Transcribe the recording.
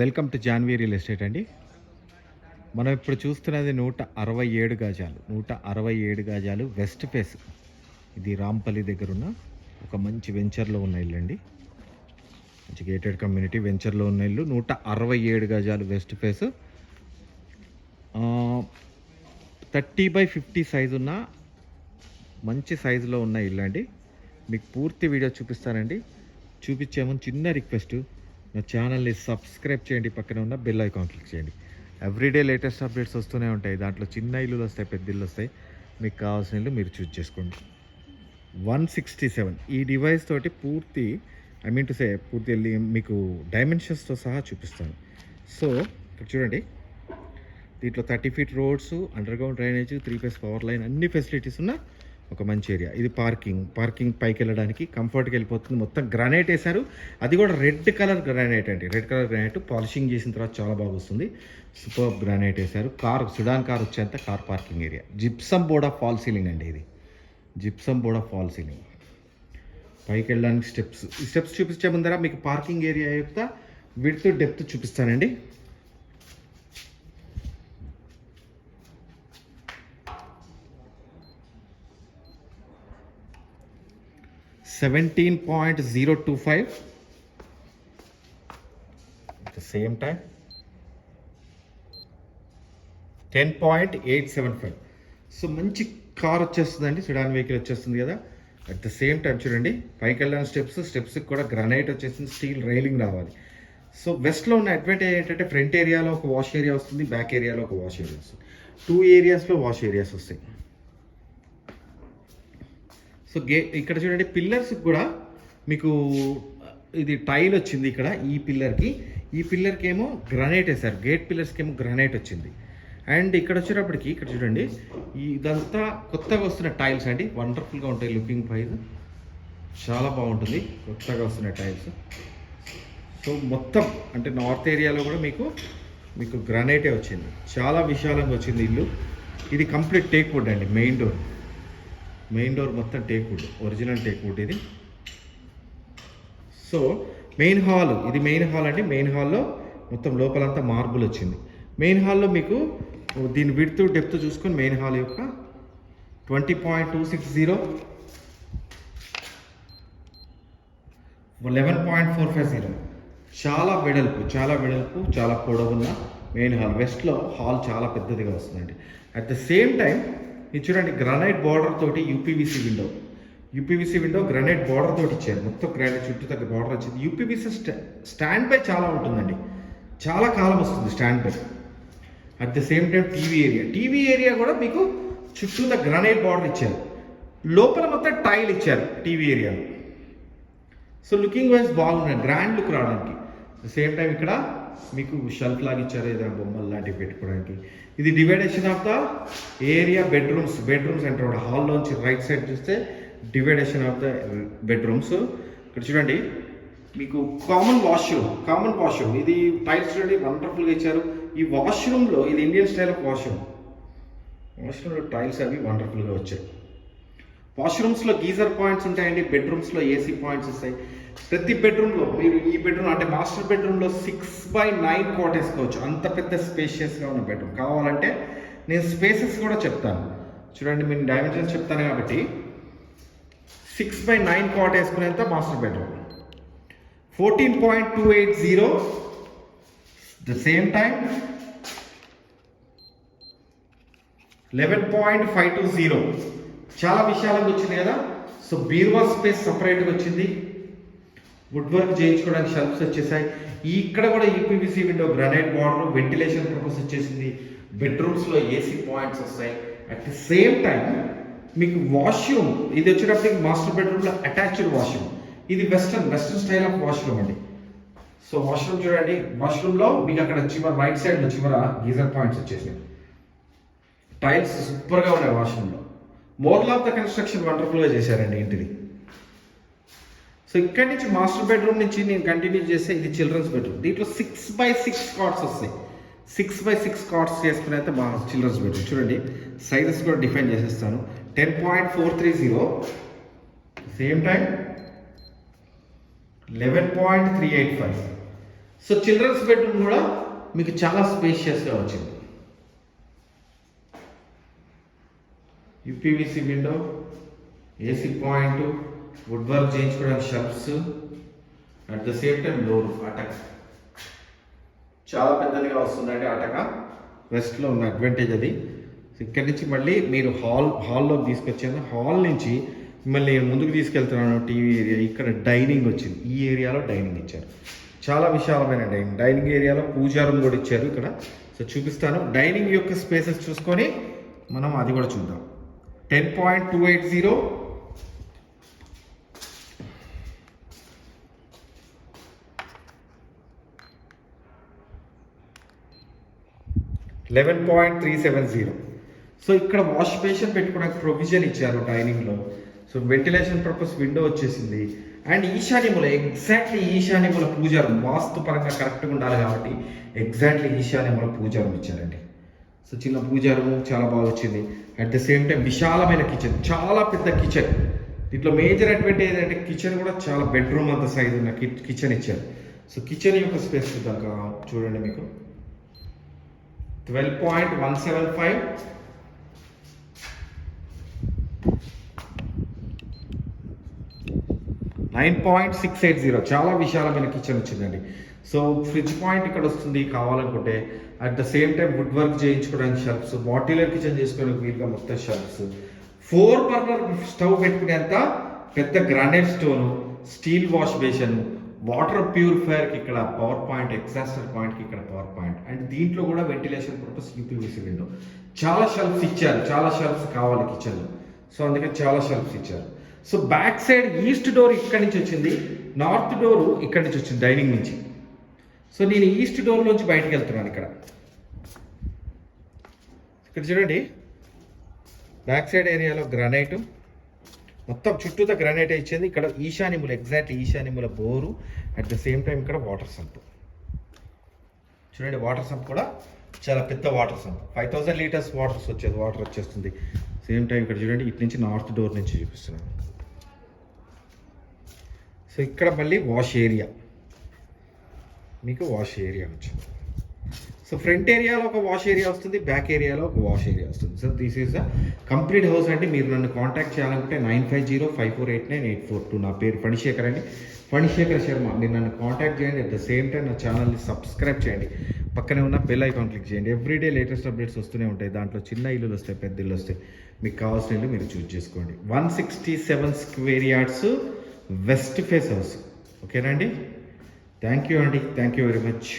Welcome to Janvi real estate అండి. మనం ఇప్పుడు చూస్తున్నది నూట అరవై ఏడు గజాలు నూట అరవై ఏడు గజాలు వెస్ట్ ఫేస్. ఇది రాంపల్లి దగ్గర ఉన్న ఒక మంచి వెంచర్లో ఉన్న ఇల్లు అండి మంచి గేటెడ్ కమ్యూనిటీ వెంచర్లో ఉన్న ఇల్లు నూట అరవై ఏడు గజాలు west face. Thirty by fifty size ఉన్న మంచి సైజులో ఉన్న ఇల్లు అండి మీకు పూర్తి వీడియో చూపిస్తానండి. చూపించే ముందు చిన్న రిక్వెస్ట్ నా ఛానల్ని సబ్స్క్రైబ్ చేయండి పక్కన ఉన్న బెల్ ఐకాన్ క్లిక్ చేయండి. ఎవ్రీడే లేటెస్ట్ అప్డేట్స్ వస్తూనే ఉంటాయి. దాంట్లో చిన్న ఇల్లులు వస్తాయి పెద్ద ఇల్లు వస్తాయి. మీకు కావాల్సిన ఇల్లు మీరు చూస్ చేసుకోండి. వన్ సిక్స్టీ సెవెన్ ఈ డివైస్ తోటి పూర్తి ఐ మీన్ టు సే పూర్తి వెళ్ళి మీకు డైమెన్షన్స్తో సహా చూపిస్తాను. సో ఇక్కడ చూడండి. దీంట్లో thirty feet roads underground drainage three phase power line అన్ని ఫెసిలిటీస్ ఉన్న ఒక మంచి ఏరియా. ఇది పార్కింగ్. పార్కింగ్ పైకి వెళ్ళడానికి కంఫర్ట్గా వెళ్ళిపోతుంది. మొత్తం గ్రానైట్ వేశారు. అది కూడా రెడ్ కలర్ గ్రానైట్ అండి. Red colour granite. పాలిషింగ్ చేసిన తర్వాత చాలా బాగా వస్తుంది. సూపర్ గ్రానైట్ వేశారు. కార్ సుడాన్ కార్ వచ్చేంత car parking area. Gypsum board of false ceiling అండి ఇది. Gypsum board of false ceiling. పైకి వెళ్ళడానికి స్టెప్స్. ఈ స్టెప్స్ చూపించే ముందర మీకు పార్కింగ్ ఏరియా యొక్క విడ్త్ డెప్త్ చూపిస్తానండి. Seventeen point zero two five at the same time ten point eight seven five so మంచి కార్ వచ్చేస్తుందండి సిడాన్ వెహికల్ వచ్చేస్తుంది కదా. అట్ ద సేమ్ టైం చూడండి పైకి వెళ్ళిన స్టెప్స్ స్టెప్స్కి కూడా గ్రనైట్ వచ్చేసింది స్టీల్ రైలింగ్ రావాలి. సో వెస్ట్లో ఉన్న అడ్వాంటేజ్ ఏంటంటే ఫ్రంట్ ఏరియాలో ఒక వాష్ ఏరియా వస్తుంది బ్యాక్ ఏరియాలో ఒక వాష్ ఏరియా వస్తుంది. టూ ఏరియాస్లో వాష్ ఏరియాస్ వస్తాయి. సో గే ఇక్కడ చూడండి పిల్లర్స్ కూడా మీకు ఇది టైల్ వచ్చింది ఇక్కడ ఈ పిల్లర్కి ఈ పిల్లర్కి ఏమో గ్రనైట్ వేసారు గేట్ పిల్లర్స్కి ఏమో గ్రనైట్ వచ్చింది. అండ్ ఇక్కడ వచ్చేటప్పటికి ఇక్కడ చూడండి ఇదంతా కొత్తగా వస్తున్న టైల్స్ అండి. వండర్ఫుల్గా ఉంటాయి లుకింగ్ వైజ్ చాలా బాగుంటుంది కొత్తగా వస్తున్న టైల్స్ సో మొత్తం అంటే నార్త్ ఏరియాలో కూడా మీకు మీకు గ్రనైటే వచ్చింది. చాలా విశాలంగా వచ్చింది ఇల్లు. ఇది కంప్లీట్ టేక్ వుడ్ అండి మెయిన్ డోర్ మెయిన్ డోర్ మొత్తం teak wood original teak wood ఇది. సో మెయిన్ హాల్ ఇది మెయిన్ హాల్ అంటే మెయిన్ హాల్లో మొత్తం లోపలంతా మార్బుల్ వచ్చింది. మెయిన్ హాల్లో మీకు దీని విడ్త్ డెప్త్ చూసుకొని మెయిన్ హాల్ యొక్క twenty point two six zero eleven point four five zero చాలా వెడల్పు చాలా వెడల్పు చాలా పొడవున్న మెయిన్ హాల్ వెస్ట్లో హాల్ చాలా పెద్దదిగా వస్తుందండి. అట్ ద సేమ్ టైం ఇది చూడండి గ్రానైట్ బార్డర్ తోటి UPVC window UPVC window granite border తోటి ఇచ్చారు. మొత్తం గ్రానైట్ చుట్టూ తగ్గ బార్డర్ వచ్చింది యూపీవీసీ స్టాండ్ బై చాలా ఉంటుందండి. చాలా కాలం వస్తుంది stand by at the same time TV area TV area కూడా మీకు చుట్టూ గ్రానైట్ బార్డర్ ఇచ్చారు. లోపల మొత్తం టైల్ ఇచ్చారు TV area so looking wise బాగున్నాయి. గ్రాండ్ లుక్ రావడానికి. సేమ్ టైం ఇక్కడ మీకు షెల్ఫ్ లాగా ఇచ్చారు ఏదైనా బొమ్మలు లాంటివి పెట్టుకోవడానికి. ఇది division of the area bedrooms bedrooms అంటారు హాల్లోంచి రైట్ సైడ్ చూస్తే డివైడేషన్ ఆఫ్ ద బెడ్రూమ్స్ ఇక్కడ చూడండి. మీకు కామన్ వాష్రూమ్ కామన్ వాష్రూమ్ ఇది టైల్స్ చూడండి. వండర్ఫుల్గా ఇచ్చారు. ఈ వాష్రూమ్లో ఇది ఇండియన్ స్టైల్ ఆఫ్ వాష్రూమ్ వాష్రూమ్లో టైల్స్ అవి వండర్ఫుల్గా వచ్చాయి. వాష్రూమ్స్లో గీజర్ పాయింట్స్ ఉంటాయండి. బెడ్రూమ్స్లో ఏసీ పాయింట్స్ వస్తాయి. ప్రతి బెడ్రూమ్లో మీరు ఈ బెడ్రూమ్ అంటే మాస్టర్ బెడ్రూమ్లో సిక్స్ బై నైన్ కాట్ వేసుకోవచ్చు అంత పెద్ద స్పేషియస్గా ఉన్న బెడ్రూమ్ కావాలంటే నేను స్పేసెస్ కూడా చెప్తాను. చూడండి నేను డైమెన్షన్స్ చెప్తాను కాబట్టి six by nine cot వేసుకునేంత master bedroom fourteen point two eight zero the same time eleven point five two zero చాలా విశాలంగా వచ్చింది కదా. సో బీర్వా స్పేస్ సపరేట్గా వచ్చింది. వుడ్ వర్క్ చేయించుకోవడానికి షెల్ఫ్స్ వచ్చేసాయి. ఇక్కడ కూడా UPVC window granite border ventilation purpose వచ్చేసింది. బెడ్రూమ్స్లో ఏసీ పాయింట్స్ వస్తాయి. అట్ ది సేమ్ టైం మీకు వాష్రూమ్ ఇది వచ్చేటప్పటికి మాస్టర్ బెడ్రూమ్లో అటాచ్డ్ వాష్రూమ్ ఇది western western style of washroom అండి. సో వాష్రూమ్ చూడండి. వాష్రూమ్లో మీకు అక్కడ చివర రైట్ సైడ్లో చివర గీజర్ పాయింట్స్ వచ్చేసాయి టైల్స్ సూపర్గా ఉన్నాయి వాష్రూమ్లో మోర్ల్ ఆఫ్ ద కన్స్ట్రక్షన్ వండర్ఫుల్గా చేశారండి ఇంటిది సో ఇక్కడి నుంచి మాస్టర్ బెడ్రూమ్ నుంచి నేను కంటిన్యూ చేస్తే ఇది చిల్డ్రన్స్ బెడ్రూమ్ దీంట్లో సిక్స్ బై సిక్స్ కార్డ్స్ వస్తాయి. సిక్స్ బై సిక్స్ కార్డ్స్ చేసుకుని అయితే మా చిల్డ్రన్స్ బెడ్రూమ్ చూడండి సైజెస్ కూడా డిఫైన్ చేసేస్తాను. Ten point four three zero same time eleven point three eight five so children's bedroom కూడా మీకు చాలా స్పేషియస్గా వచ్చింది. UPVC window AC point wood work చేయించుకోవడానికి shelves at the same time door అటక. చాలా పెద్దదిగా వస్తుందండి అటక. వెస్ట్లో ఉన్న అడ్వాంటేజ్ అది. ఇక్కడి నుంచి మళ్ళీ మీరు హాల్ హాల్లోకి తీసుకొచ్చాను హాల్ నుంచి నేను ముందుకు తీసుకెళ్తున్నాను టీవీ ఏరియా. ఇక్కడ డైనింగ్ వచ్చింది. ఈ ఏరియాలో డైనింగ్ ఇచ్చారు. చాలా విశాలమైన డైనింగ్ డైనింగ్ ఏరియాలో పూజా రూమ్ కూడా ఇచ్చారు ఇక్కడ. సో చూపిస్తాను. డైనింగ్ యొక్క స్పేసెస్ చూసుకొని మనం అది కూడా చూద్దాం. Ten point two eight zero eleven point three seven zero so ఇక్కడ వాష్ బేషన్ పెట్టుకోవడానికి ప్రొవిజన్ ఇచ్చారు డైనింగ్లో సో వెంటిలేషన్ పర్పస్ విండో వచ్చేసింది. అండ్ ఈశాన్యముల ఎగ్జాక్ట్లీ ఈశాన్యముల పూజారం వాస్తు పరంగా కరెక్ట్గా ఉండాలి కాబట్టి ఎగ్జాక్ట్లీ ఈశాన్యముల పూజారం ఇచ్చారండి. సో చిన్న పూజారము చాలా బాగా వచ్చింది. అట్ ద సేమ్ టైం విశాలమైన కిచెన్ చాలా పెద్ద కిచెన్ దీంట్లో మేజర్ అడ్వాంటేజ్ ఏంటంటే కిచెన్ కూడా చాలా బెడ్రూమ్ అంత సైజ్ ఉన్న కిచెన్ ఇచ్చారు. సో కిచెన్ యొక్క స్పేస్ చూద్దాం చూడండి మీకు. Twelve point one seven five nine point six eight zero చాలా విశాలమైన కిచెన్ వచ్చిందండి సో ఫ్రిడ్జ్ పాయింట్ ఇక్కడ వస్తుంది కావాలనుకుంటే at the same time wood work చేయించుకోవడానికి షెల్ఫ్స్ మాడ్యులర్ కిచెన్ చేసుకోవడానికి వీలుగా మొత్తం షెల్ఫ్స్ ఫోర్ బర్నర్ స్టవ్ పెట్టుకునేంత పెద్ద granite stone steel wash basin water ప్యూరిఫైయర్కి ఇక్కడ పవర్ పాయింట్ ఎగ్జాస్టర్ పాయింట్కి ఇక్కడ పవర్ పాయింట్. అండ్ దీంట్లో కూడా వెంటిలేషన్ పర్పస్ యూపీవీసీ విండో. చాలా షెల్ఫ్స్ ఇచ్చారు. చాలా షెల్ఫ్స్ కావాలి కిచెన్లో. సో అందుకని చాలా షెల్ఫ్స్ ఇచ్చారు. So back side east door ఇక్కడి నుంచి వచ్చింది. నార్త్ డోర్ ఇక్కడి నుంచి వచ్చింది డైనింగ్ నుంచి. సో నేను ఈస్ట్ డోర్ నుంచి బయటకు వెళ్తున్నాను ఇక్కడ. ఇక్కడ చూడండి. బ్యాక్ సైడ్ ఏరియాలో గ్రానైట్. మొత్తం చుట్టూతో గ్రానైట్ ఇచ్చింది. ఇక్కడ ఈశాన్యముల exact ఈశాన్యముల bore at the same time ఇక్కడ వాటర్ సంప్ చూడండి వాటర్ సంప్ కూడా చాలా పెద్ద water sump five thousand litres waters వచ్చేది వాటర్ వచ్చేస్తుంది. సేమ్ టైం ఇక్కడ చూడండి ఇటు నుంచి నార్త్ డోర్ నుంచి చూపిస్తున్నాను. సో ఇక్కడ మళ్ళీ వాష్ ఏరియా మీకు వాష్ ఏరియా వచ్చింది. సో ఫ్రంట్ ఏరియాలో ఒక వాష్ ఏరియా వస్తుంది బ్యాక్ ఏరియాలో ఒక వాష్ ఏరియా వస్తుంది. So this is the complete house అండి. మీరు నన్ను కాంటాక్ట్ చేయాలనుకుంటే nine five zero five four eight nine eight four two నా పేరు ఫణిశేఖర్ అండి. ఫణిశేఖర్ శర్మ మీరు నన్ను కాంటాక్ట్ చేయండి. అట్ ద సేమ్ టైం నా ఛానల్ని సబ్స్క్రైబ్ చేయండి. పక్కనే ఉన్న బెల్ ఐకాన్ క్లిక్ చేయండి. ఎవ్రీడే లేటెస్ట్ అప్డేట్స్ వస్తూనే ఉంటాయి. దాంట్లో చిన్న ఇల్లులు వస్తాయి పెద్ద ఇల్లు వస్తాయి. మీకు కావాల్సిన ఇల్లు మీరు చూస్ చేసుకోండి. One sixty seven square yards west face house ఓకేనా అండి? థ్యాంక్ యూ అండి థ్యాంక్ యూ వెరీ మచ్